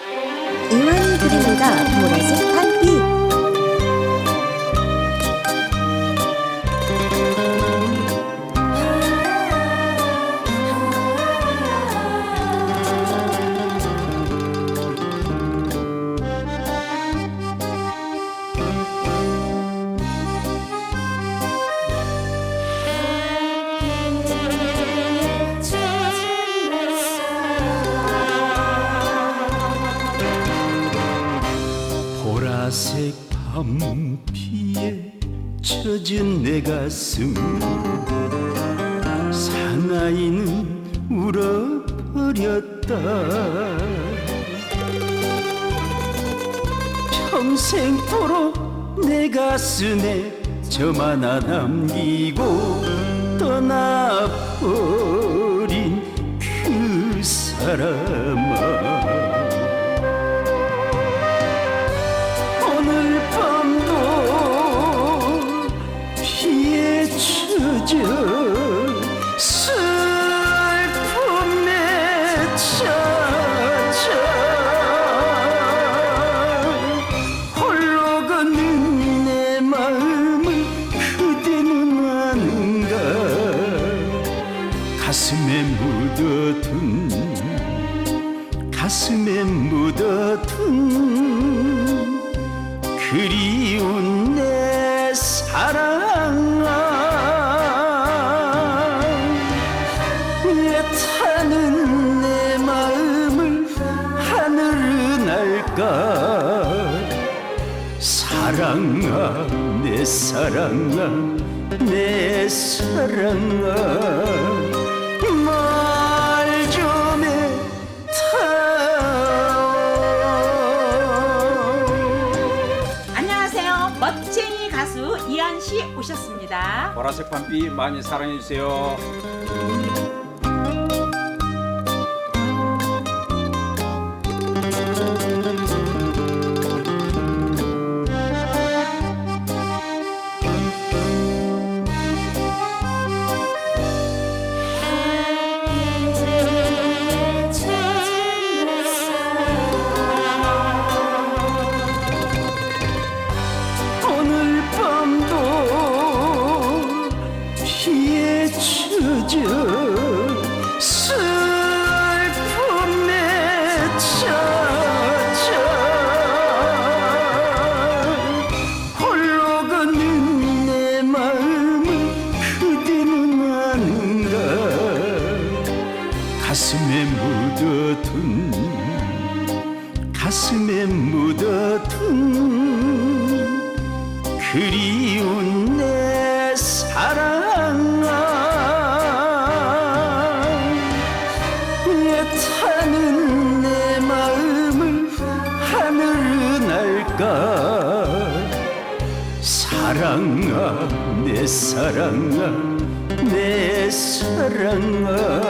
이완이 그립니다. 보라색 달 밤비에 젖은 내 가슴. 사나이는 울어버렸다. 평생토록 내 가슴에 점 하나 남기고 떠나버린 그 사람 슬픔에 젖어 홀로 걷는 내 마음을 그대는 아는가? 가슴에 묻어둔 가슴에 묻어둔 그리운 알까 사랑아 내 사랑아 내 사랑아 말 좀 해타 안녕하세요. 멋쟁이 가수 이한 씨 오셨습니다. 보라색 밤비 많이 사랑해 주세요. 슬픔에 젖어 홀로 걷는 내 마음을 그대는 아는가 가슴에 묻어둔 가슴에 묻어둔 그리운 알까 사랑아 내 사랑아 내 사랑아